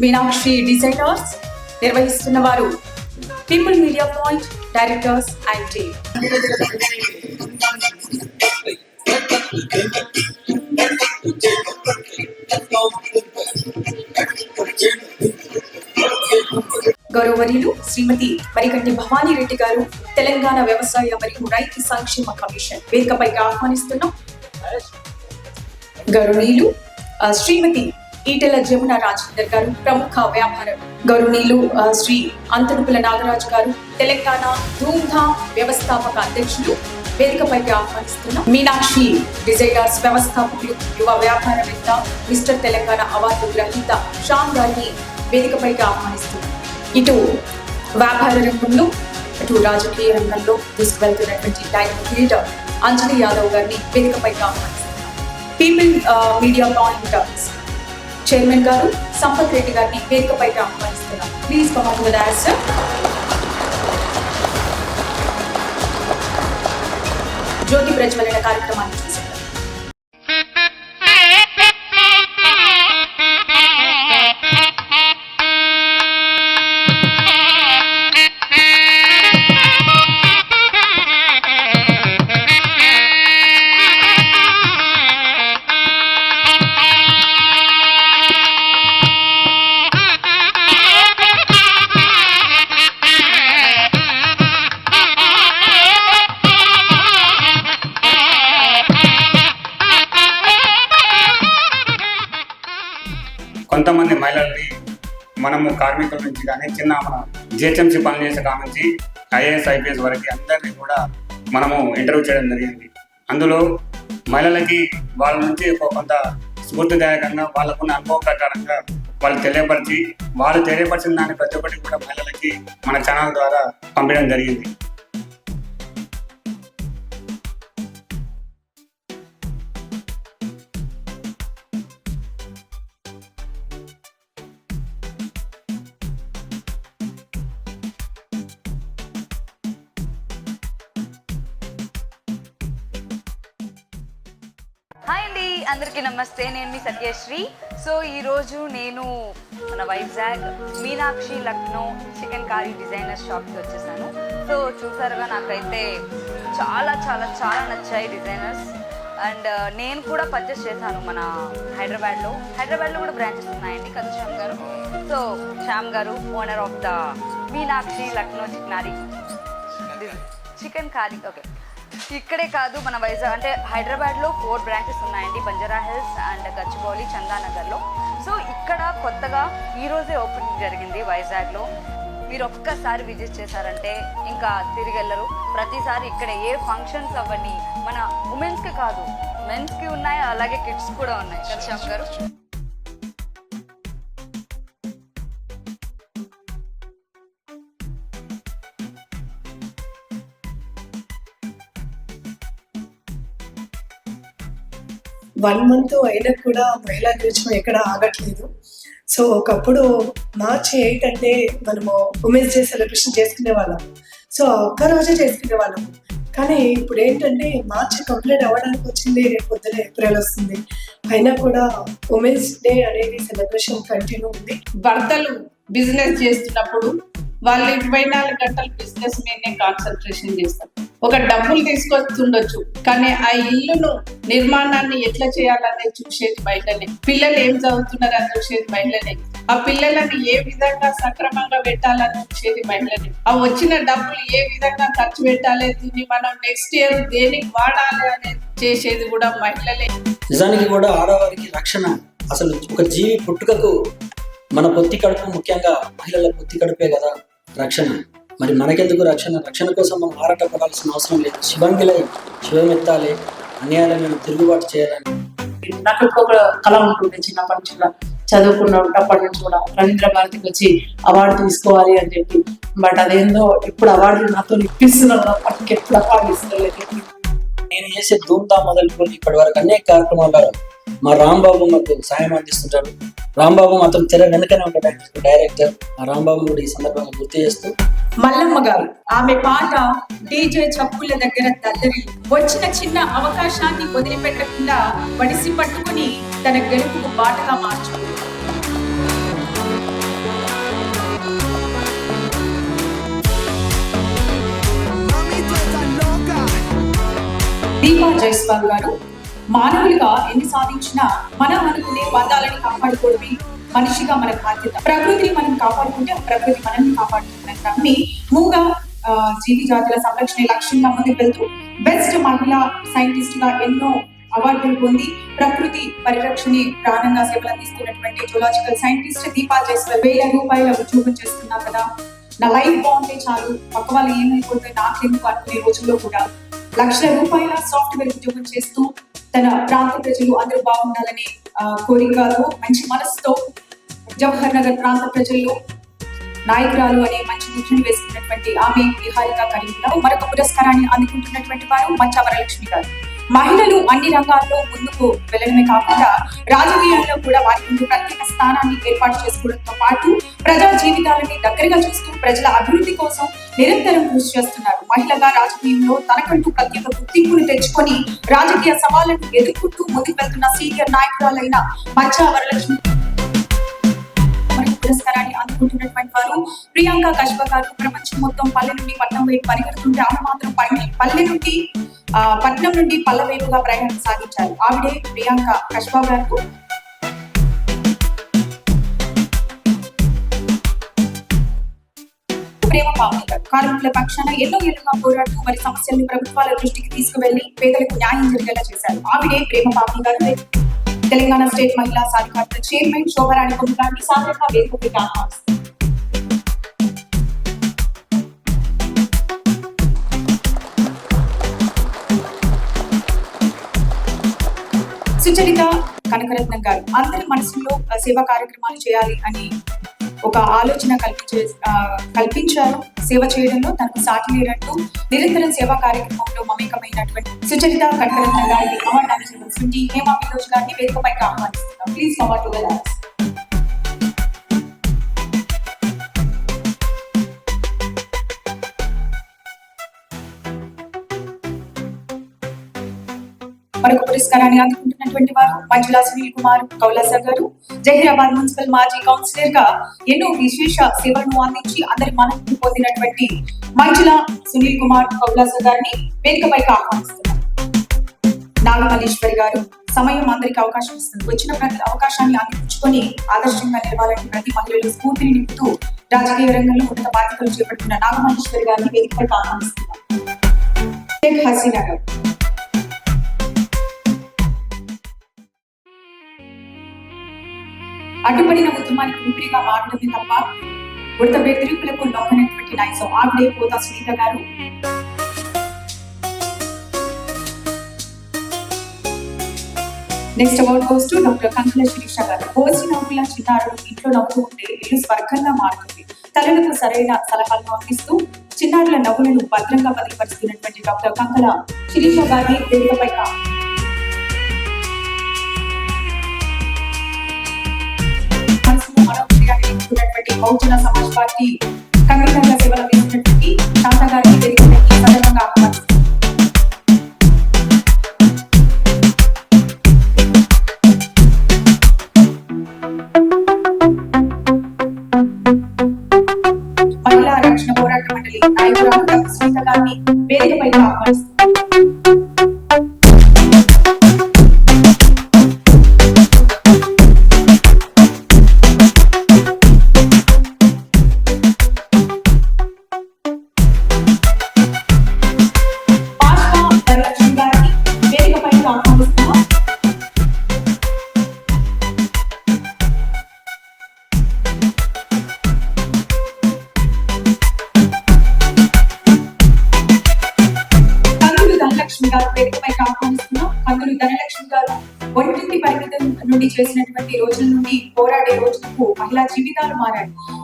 Meenakshi designers నిర్వహిస్తున్న వారు people media point directors and team గౌరవనీయులు శ్రీమతి మరికంటి భవానీ రెడ్డి గారు తెలంగాణ వ్యవసాయ మరియు రైతు సంక్షేమ కమిషన్ వేదికపైకి ఆహ్వానిస్తున్నాం. గౌరవనీయులు శ్రీమతి ఈటెల జమున రాజేందర్ గారు ప్రముఖ వ్యాపార గౌరవనీయులు శ్రీ అంతనుపుల నాగరాజు గారు తెలంగాణ ధూమ్ధామ్ వ్యవస్థాపక అధ్యక్షులు వేదికపైకి ఆహ్వానిస్తున్నాం మీనాక్షి డిజైనర్స్ వ్యవస్థాపకులు యువ వ్యాపారవేత్త మిస్టర్ తెలంగాణ అవార్డు గ్రహీత షామ్ గారిని వేదికపైకి ఆహ్వానిస్తున్నాం ఇటు వ్యాపార రంగంలో అటు రాజకీయ రంగంలో తీసుకువెళ్తున్నటువంటి డైనమిక్ లీడర్ అంజలి యాదవ్ గారిని వేదికపైకి ఆహ్వానిస్తున్నాం పీపుల్ మీడియా పాయింట్ చైర్మన్ గారు సంపత్ రెడ్డి గారిని వేదికపైకి ఆహ్వానిస్తున్నాం. ప్లీజ్ కమ్ విత్ ఆన్సర్ జ్యోతి ప్రజ్వలన కార్యక్రమాన్ని మనము కార్మికుల నుంచి కానీ చిన్న మన జిహెచ్ఎంసీ పని చేసే కాడ నుంచి ఐఏఎస్ ఐపీఎస్ వరకు అందరినీ కూడా మనము ఇంటర్వ్యూ చేయడం జరిగింది. అందులో మహిళలకి వాళ్ళ నుంచి ఒక కొంత స్ఫూర్తిదాయకంగా వాళ్ళకున్న అనుభవం ప్రకారంగా వాళ్ళు తెలియపరిచి వాళ్ళు తెలియపరిచిన దాన్ని ప్రతి ఒక్కటి కూడా మహిళలకి మన ఛానల్ ద్వారా పంపించడం జరిగింది. హాయ్ అండి అందరికీ నమస్తే. నేను మీ సత్యశ్రీ. సో ఈరోజు నేను మన వైజాగ్ మీనాక్షి లక్నో చికెన్ కారీ డిజైనర్ షాప్కి వచ్చేసాను. సో చూసారుగా నాకైతే చాలా చాలా చాలా నచ్చాయి డిజైనర్స్. అండ్ uh, నేను కూడా పర్చేస్ చేశాను మన హైదరాబాద్లో. హైదరాబాద్లో కూడా బ్రాంచెస్ ఉన్నాయండి కదా శ్యామ్ గారు. సో శ్యామ్ గారు owner of the Meenakshi Lucknow Chikankari chicken curry okay ఇక్కడే కాదు మన వైజాగ్ అంటే హైదరాబాద్లో ఫోర్ బ్రాంచెస్ ఉన్నాయండి. బంజారా హిల్స్ అండ్ గచ్చిబౌలి చందానగర్లో. సో ఇక్కడ కొత్తగా ఈరోజే ఓపెనింగ్ జరిగింది వైజాగ్లో. మీరు ఒక్కసారి విజిట్ చేశారంటే ఇంకా తిరిగి వెళ్ళరు ప్రతిసారి ఇక్కడ ఏ ఫంక్షన్స్ అవ్వని మన ఉమెన్స్కి కాదు మెన్స్కి ఉన్నాయి అలాగే కిడ్స్ కూడా ఉన్నాయి కదా గారు? వన్ మంత్ అయినా కూడా మహిళా దినోత్సవం ఎక్కడ ఆగట్లేదు. సో ఒకప్పుడు మార్చి ఎయిట్ అంటే మనము ఉమెన్స్ డే సెలబ్రేషన్ చేసుకునే వాళ్ళం. సో ఒక్క రోజే చేసుకునే వాళ్ళం. కానీ ఇప్పుడు ఏంటంటే మార్చి కంప్లీట్ అవ్వడానికి వచ్చింది రేపు పొద్దున ఏప్రిల్ వస్తుంది. అయినా కూడా ఉమెన్స్ డే అనేది సెలబ్రేషన్ కంటిన్యూ ఉంది. భర్తలు బిజినెస్ చేస్తున్నప్పుడు వాళ్ళు ఇరవై నాలుగు గంటలు బిజినెస్ మీదనే కాన్సన్ట్రేషన్ చేస్తారు ఒక డబ్బులు తీసుకొస్తుండొచ్చు కానీ ఆ ఇల్లును నిర్మాణాన్ని ఎట్లా చేయాలనేది చూసేది మహిళలే పిల్లలు ఏం చదువుతున్నారు అని చూసేది మహిళలే ఆ పిల్లలను ఏ విధంగా సక్రమంగా పెట్టాలని చూసేది మహిళలే ఆ వచ్చిన డబ్బులు ఏ విధంగా ఖర్చు పెట్టాలి దీన్ని మనం నెక్స్ట్ ఇయర్ దేనికి వాడాలి అనేది చేసేది కూడా మహిళలే. నిజానికి కూడా ఆడవారికి రక్షణ అసలు ఒక జీవి పుట్టుకకు మన పొత్తి కడుపు ముఖ్యంగా మహిళల పొత్తి కడుపే కదా. రక్షణ. మరి మనకెందుకు రక్షణ? రక్షణ కోసం మనం ఆరాట పడాల్సిన అవసరం లేదు. శివంగిలై శివమెత్తాలి అన్యాయాల మేము తిరుగుబాటు చేయాలని. నాకు ఒక కళ ఉంటుంది. చిన్నప్పటి నుంచి కూడా చదువుకున్నప్పటి నుంచి కూడా రవీంద్ర భారతికి వచ్చి అవార్డు తీసుకోవాలి అని చెప్పి. బట్ అదేందో ఇప్పుడు అవార్డులు నాతో ఇప్పిస్తున్నారు అప్పటికి ఎప్పుడు అవార్డు ఇస్తున్నారు నేను చేసే ధూమ్ధామ్ మొదలుకొని ఇప్పటి వరకు అనేక కార్యక్రమాల్లో మా రాంబాబు మాకు సాయం అందిస్తుంటాడు. రాంబాబు మాత్రం తెర వెనుకనే ఉంటాడు. డైరెక్టర్ ఆ రాంబాబు కూడా ఈ సందర్భంగా గుర్తు చేస్తూ మల్లమ్మ గారు ఆమె పాట డీజే చప్పుల దగ్గర తల్లరి. వచ్చిన చిన్న అవకాశాన్ని వదిలిపెట్టకుండా వడిసి పట్టుకుని తన గెలుపుకు బాటగా మార్చుకుంది. దీపా జయస్వాల్ గారు మానవులుగా ఎన్ని సాధించినా మనం అనుకునే బంధాలని కాపాడుకోవడమే మనిషిగా మన బాధ్యత. ప్రకృతిని మనం కాపాడుకుంటే ప్రకృతి మనల్ని కాపాడుతుందని నమ్మి మూగా ఆ, జీవి జాతుల సంరక్షణ లక్ష్యంగా ముందుకు వెళ్తూ బెస్ట్ మహిళా సైంటిస్ట్గా ఎన్నో అవార్డులు పొంది ప్రకృతి పరిరక్షణని ప్రాణంగా సేవలు అందిస్తున్నటువంటి జులాజికల్ సైంటిస్ట్ దీపా జైస్వాల్ వేల రూపాయల ఉద్యోగం చేస్తున్నా కదా. నా లైఫ్ బాగుంటే చాలు. పక్క వాళ్ళు ఏమైపోతే నాకెందుకు అనుకునే రోజుల్లో కూడా లక్షల రూపాయల సాఫ్ట్వేర్ ఉద్యోగం చేస్తూ తన ప్రాంత ప్రజలు అందరూ బాగుండాలనే ఆ, కోరికతో మంచి మనసుతో జవహర్ నగర్ ప్రాంత ప్రజల్లో నాయకురాలు అనే మంచి ముద్రను వేసుకున్నటువంటి ఆమె విహారిక కరీంలో మరొక పురస్కారాన్ని అందుకుంటున్నటువంటి వారు మంచా వరలక్ష్మి గారు. మహిళలు అన్ని రంగాల్లో ముందుకు వెళ్ళడమే కాకుండా రాజకీయాల్లో కూడా వారికి ప్రత్యేక స్థానాన్ని ఏర్పాటు చేసుకోవడంతో పాటు ప్రజా జీవితాలని దగ్గరగా చూస్తూ ప్రజల అభివృద్ధి కోసం నిరంతరం కృషి చేస్తున్నారు. మహిళగా రాజకీయంలో తనకంటూ ప్రత్యేక గుర్తింపును తెచ్చుకొని రాజకీయ సవాళ్ళను ఎదుర్కొంటూ ముందుకు వెళ్తున్న సీనియర్ నాయకురాలైన మచ్చా వరలక్ష్మి పురస్కారాన్ని అందుకుంటున్నటువంటి వారు ప్రియాంక కష్ప గారు ప్రపంచం మొత్తం పల్లె నుండి పట్నం వైపు పరిగెడుతుంటే ఆమె మాత్రం పల్లె పల్లె నుండి ఆ, పట్నం నుండి పల్లె వైపుగా ప్రయాణం సాగించారు ఆవిడే ప్రియాంక కష్ప గారు ప్రేమ పావని కార్మికుల పక్షాన ఎన్నో ఏళ్ళుగా పోరాడుతూ మరి సమస్యల్ని ప్రభుత్వాల దృష్టికి తీసుకువెళ్ళి పేదలకు న్యాయం జరిగేలా చేశారు. ఆవిడే ప్రేమ పావని గారు తెలంగాణ స్టేట్ మహిళా సాధికారత చైర్మన్ శోభరాణి కొమ్ములాంటి సాధారణ వేదికపైకి ఆహ్వానిస్తారు సుచరిత కనకరత్నం గారు అందరి మనసులో సేవా కార్యక్రమాలు చేయాలి అని ఒక ఆలోచన కల్పించే కల్పించారు సేవ చేయడంలో. తనకు సాటి లేనట్టు నిరంతరం సేవా కార్యక్రమంలో మమేకమైనటువంటి సుచరిత కట్టడం అవార్డు అందజేయవలసింది హేమా వినోజ్ గారిని వేదికపైకి ఆహ్వానిస్తున్నాం. ప్లీజ్ కమర్ టు ద మనకు పురస్కారాన్ని అందుకుంటున్నటువంటి వారు మంజులా సునీల్ కుమార్ కౌలాస గారు జహీరాబాద్ మున్సిపల్ మాజీ కౌన్సిలర్గా ఎన్నో విశేష సేవలను అందించి అందరి మనసు పొందినటువంటి మంజులా సునీల్ కుమార్ కౌలాస గారిని వేదికపైకి ఆహ్వానిస్తున్నారు నాగమల్లేశ్వరి గారు సమయం అందరికి అవకాశం ఇస్తుంది. వచ్చిన ప్రతి అవకాశాన్ని అందిపుచ్చుకొని ఆదర్శంగా నిలవాలని ప్రతి మహిళలు స్ఫూర్తిని నింపుతూ రాజకీయ రంగంలో ఉన్నత బాధ్యతలు చేపడుతున్న నాగమల్లేశ్వరి గారిని వేదికపై ఆహ్వానిస్తున్నారు షేక్ హసీనా గారు అడ్డుపడిన ఉద్యమానికి ఊపిరిగా మారడమే తప్ప ఉడత బెదిరింపులకు లొంగనటువంటి నైజం ఆవిడే పోతా Sunitha garu. Next award goes to doctor Kankula Sirisha garu. కోసి నవ్వుల చిన్నారుడు ఇంట్లో నవ్వుతూ ఉంటే ఇల్లు స్వర్గంగా మారుతుంది. తల్లులకు సరైన సలహాలను అందిస్తూ చిన్నారుల నవ్వులను భద్రంగా భద్రపరుస్తున్నటువంటి డాక్టర్ కంకుల శిరీష గారిని వేదికపై బహుజన సమాజ్ పార్టీ కన్వీనర్గా సేవల అందిస్తున్నటువంటి తాతగారికి గారిని వేదికపైకి సదనంగా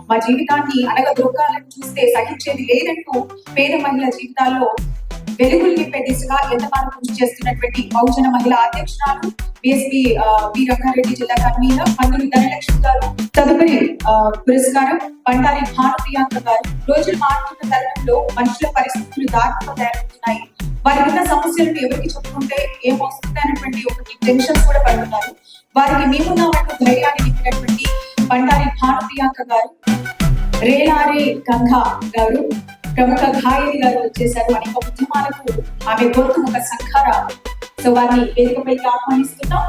మా జీవితాన్ని అనగదొక్కాలని చూస్తే సహించేది లేదంటూ పేద మహిళ జీవితాల్లో వెలుగులు నింపే దిశగా ఎంతగానో కృషి చేస్తున్నటువంటి బహుజన మహిళా అధ్యక్షురాలు బిఎస్పి బి రంగారెడ్డి జిల్లా కన్వీనర్ కందులు ధనలక్ష్మి గారు తదుపరి పురస్కారం బండారి భానుప్రియాంక గారు. రోజులు మారుతున్న తరుణంలో మనుషుల పరిస్థితులు దారుణంగా తయారవుతున్నాయి. వారికి ఉన్న సమస్యలను ఎవరికి చెప్పుకుంటే ఏమొస్తుంది అనేటువంటి ఒకటి టెన్షన్స్ కూడా పడుతున్నారు వారికి మేమున్నామంటూ ధైర్యాన్ని నింపినటువంటి బండారి భానుప్రియాంక గారు రేలారే గంగా గారు ప్రముఖ గాయని గారు వచ్చేసారు అనేక ఉద్యమాలకు ఆమె గొంతు ఒక సంఖారా సో వారిని వేదికపైకి ఆహ్వానిస్తున్నాం.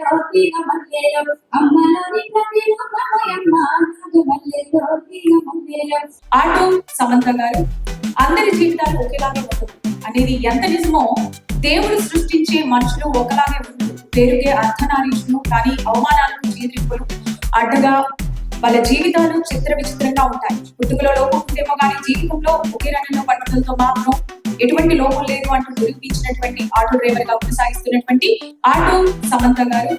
నాగమల్లెలో తీగమల్లెలో అమ్మలోని ప్రతి రూపమయమ్మ నాగమల్లెలో తీగమల్లెలో ఆటో సమంత గారు. అందరి జీవితాలు ఒకేలాగే ఉంటుంది. అనేది ఎంత నిజమో దేవుడు సృష్టించే మనుషులు ఒకలాగే ఉంటుంది. పేరుకే అర్ధనారీషులు కానీ అవమానాలకు చీదరింపులు అడ్డగా వాళ్ళ జీవితాలు చిత్ర విచిత్రంగా ఉంటాయి. పుట్టుకలో లోపం ఉందేమో కానీ జీవితంలో ఒకే రంగంలో పట్టుదలతో మాత్రం ఎటువంటి లోపం లేదు అంటూ నిరూపించినటువంటి ఆటో డ్రైవర్గా కొనసాగిస్తున్నటువంటి ఆటో సమంత గారు.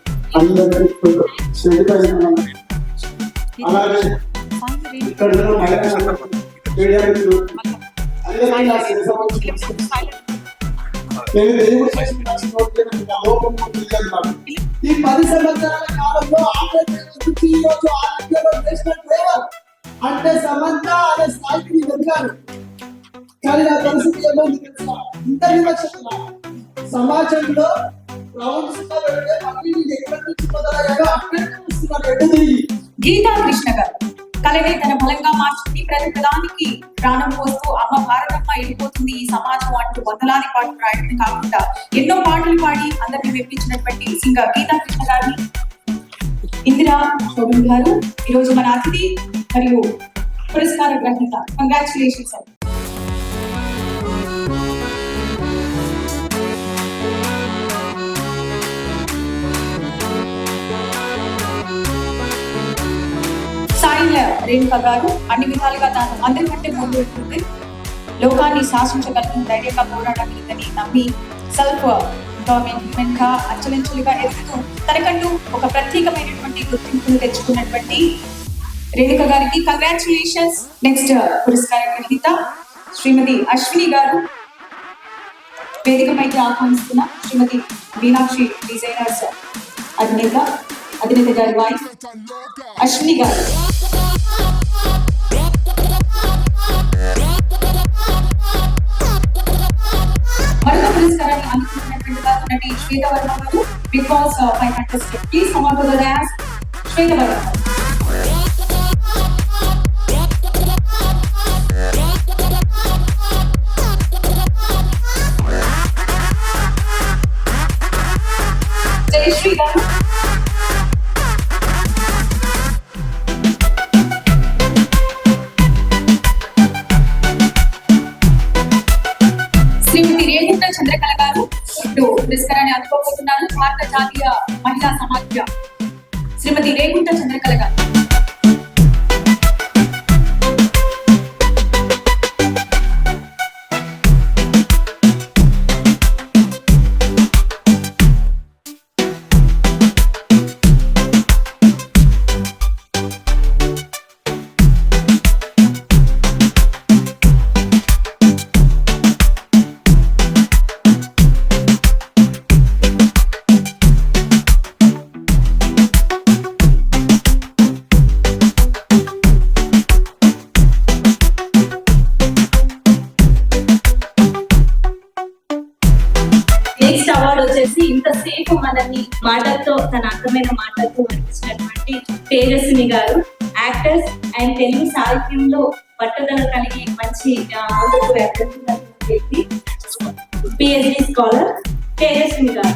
ఈ పది సంవత్సరాల కాలంలో ఆంధ్రప్రదేశ్ అంటే సమంత అనే స్థాయికి నేను కానీ నా పరిస్థితి ఏమైంది తెలుసా? ఇంత వివక్షత సమాజంలో రౌండ్స్లో మళ్ళీ నేను ఎక్కడి నుంచి మొదలయ్యాడో అక్కడికి వస్తున్నాడు ఎటు తిరిగి గీతా కృష్ణ గారు కలనే తన బలంగా మార్చుకుని ప్రతి ప్రధానికి ప్రాణం పోస్తూ అమ్మ భారతమ్మ వెళ్ళిపోతుంది ఈ సమాజం అంటూ వందలాది పాటలు రాయడం కాకుండా ఎన్నో పాటలు పాడి అందరిని మెప్పించినటువంటి సింగర్ గీతా కృష్ణ గారిని ఇందిరా షోరూమ్ గారు ఈరోజు మన అతిథి మరియు పురస్కార గ్రహీత. కంగ్రాచులేషన్స్ అండి స్థాయిల రేణుక గారు అన్ని విధాలుగా తాను అందరికంటే ముందు ఉంటుంది లోకాన్ని శాసించగలను ధైర్యంగా పోరాడగలిగని నమ్మి సెల్ఫ్ గవర్నమెంట్గా అంచెలంచెలుగా ఎదుగుతూ తనకంటూ ఒక ప్రత్యేకమైనటువంటి గుర్తింపును తెచ్చుకున్నటువంటి రేణుక గారికి కంగ్రాచులేషన్స్ నెక్స్ట్ పురస్కార గ్రహీత శ్రీమతి అశ్విని గారు. వేదికపైకి ఆహ్వానిస్తున్న శ్రీమతి మీనాక్షి డిజైనర్స్ అధినేత అధినేత గారి వైఫ్ అశ్విని గారు మరొక పురస్కారాన్ని అందుకున్నటువంటి వారు నటి Shweta Varma garu Bigg Boss five contestant please come out to the dance Shweta Varma next award వచ్చేసి ఇంతసేపు మనల్ని మాటలతో తన అందమైన మాటలతో వర్ణించినటువంటి తేజస్విని గారు యాక్టర్స్ అండ్ తెలుగు సాహిత్యంలో పట్టుదల కలిగి మంచి ఆ, ముందుకు వ్యక్తి పిహెచ్డి స్కాలర్ తేజస్విని గారు.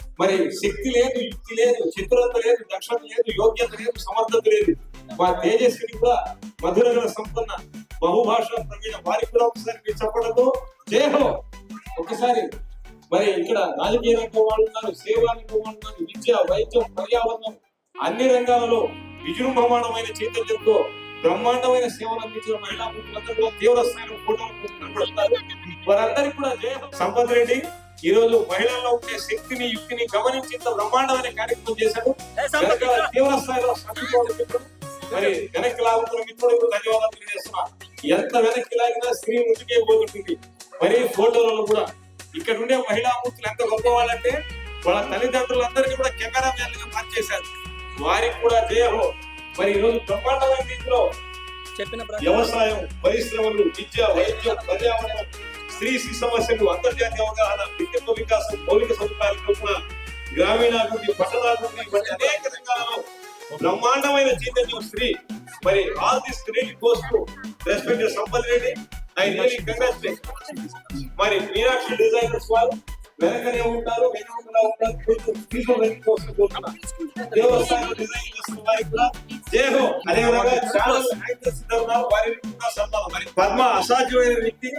మరి శక్తి లేదు యుక్తి లేదు చిత్రత లేదు దక్షత లేదు యోగ్యత లేదు సమర్థత లేదు. మా తేజస్విని కూడా మధురగల సంపన్న బహుభాష ప్రవీణ వారికి కూడా ఒకసారి మీరు చెప్పడంతో జయహో! ఒకసారి మరి ఇక్కడ రాజకీయ రంగం వాళ్ళు ఉన్నారు సేవా రంగం వాళ్ళు ఉన్నారు విద్య వైద్యం పర్యావరణం అన్ని రంగాలలో విజృంభమానమైన చైతన్యంతో బ్రహ్మాండమైన సేవలు అందించిన మహిళా కూడా తీవ్ర స్థాయిలో ఫోటోలు వారందరికీ కూడా జయ సంపత్ రెడ్డి ఈ రోజు మహిళల్లో ఉండే శక్తిని యుక్తిని గమనించి ఇంత బ్రహ్మాండమైన కార్యక్రమం చేశాడు తీవ్ర స్థాయిలో మిత్రుడు మరి వెనక్కి లాగుతున్న మిత్రుడు ధన్యవాదాలు తెలియజేస్తున్నా. ఎంత వెనక్కి లాగినా స్త్రీ ముందుకే పోతుంటుంది మరి ఫోటోలలో కూడా ఇక్కడ ఉండే మహిళా మూర్తులు ఎంత గొప్ప వాళ్ళంటే వాళ్ళ తల్లిదండ్రులందరినీ కూడా కెమెరా మ్యాన్లుగా మార్చేశారు. వారికి కూడా జయహో. మరి ఈ రోజు బ్రహ్మాండమైన రీతిలో చెప్పిన వ్యవసాయం పరిశ్రమలు విద్య వైద్యం పర్యావరణం స్త్రీ శిశు సమస్యలు అంతర్జాతీయ అవగాహన వ్యక్తిత్వ వికాసం మౌలిక సదుపాయాల కల్పన గ్రామీణాభివృద్ధి పట్టణాభివృద్ధి వంటి అనేక రంగాలలో బ్రహ్మాండమైన చైతన్యం స్త్రీ మరి all this credit goes to respect Sampath Reddy. I really congratulate మరి మీనాక్షి డిజైనర్స్ వారు వెనకనే ఉంటారు వెనుకలా ఉంటారు కొంచెం తీసుకోవడానికి కోసం దేవస్థానం డిజైన్ చేస్తున్న కూడా జయహో అదే విధంగా చాలా యాక్టర్స్ ఉన్నారు. వారికి కూడా సన్మానం. మరి పద్మ అసాధ్యమైన వ్యక్తి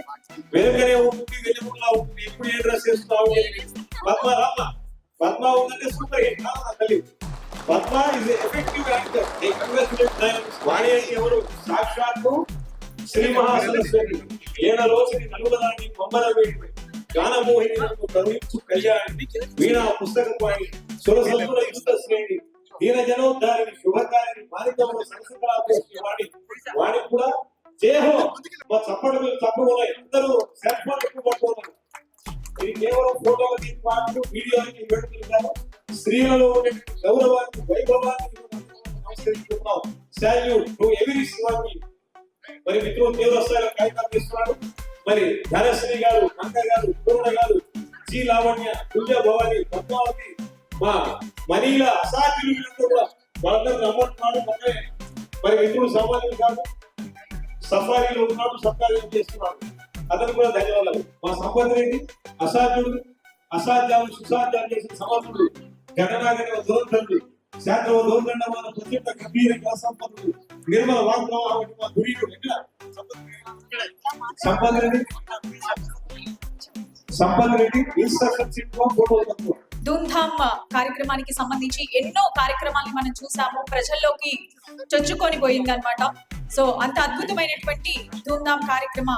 వెనుకనే ఉంటుంది వెనుకలా ఉంటుంది ఎప్పుడు ఏ డ్రెస్ చేస్తున్నావు పద్మ రామ. పద్మ ఉందంటే సూపర్ హిట్ తల్లి. పద్మ ఇస్ ఎఫెక్టివ్ యాక్టర్ ఏ ఎవరు? సాక్షాత్తు శ్రీ మహాసరస్వతి. ఏన రోజుకి నలుగుదాన్ని బొమ్మల వేడి గానమోహిని నన్ను కరుణించు కళ్యాణి వీణా పుస్తకపాణి సురసంతుల యుక్త శ్రేణి దీన జనోద్ధారిని శుభకారిని మానికములు సంస్కృతి వాణి వాణి కూడా జయహో. మా చప్పటి మీద తప్పకుండా అందరూ సెల్ ఎక్కువ పట్టుకున్నారు ఇది కేవలం ఫోటోలు తీసి పాటలు వీడియోలకి పెడుతున్నారు స్త్రీలలో ఉండే గౌరవాన్ని వైభవాన్ని నమస్కరిస్తున్నాం. సాల్యూట్ నువ్వు ఎవరి శివాన్ని మరి మిత్రులు తీవ్ర స్థాయిలో కాగితాలు చేస్తున్నాడు మరి ధనశ్రీ గారు మంగ గారు పూర్ణ గారు జి లావణ్య దుర్గా భవాని పద్మావతి మా మనీల అసాధ్యులంతా కూడా వాళ్ళందరూ నమ్ముతున్నాడు మరే మరి మిత్రుడు సామాన్యులు కాదు సఫారీలో ఉన్నాడు సత్కార్యం చేస్తున్నాడు. అతను కూడా ధన్యవాదాలు. మా సంపద ఏంటి? అసాధ్యుడు అసాధ్యాలు సుసాధ్యాలు చేసిన సమర్థుడు ఘటనాగణ దూరంతండు శాంతవ దూరందండమైన ప్రత్యేక గంభీర సంపన్నుడు నిర్మల వాగ్భవం మా గురీడు ఎక్కడ సంపద రెడ్డి సంపద రెడ్డి ఇన్స్ట్రక్షన్ సింట్లో ఫోటో తక్కువ ధూమ్ధామ్ కార్యక్రమానికి సంబంధించి ఎన్నో కార్యక్రమాలను మనం చూసాము. ప్రజల్లోకి చొచ్చుకొని పోయిందనమాట సో అంత అద్భుతమైనటువంటి ధూమ్ధామ్ కార్యక్రమ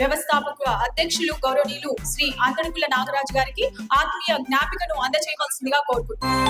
వ్యవస్థాపక అధ్యక్షులు గౌరవనీయులు శ్రీ అంతణకుల నాగరాజు గారికి ఆత్మీయ జ్ఞాపికను అందజేయవలసిందిగా కోరుకుంటున్నాను.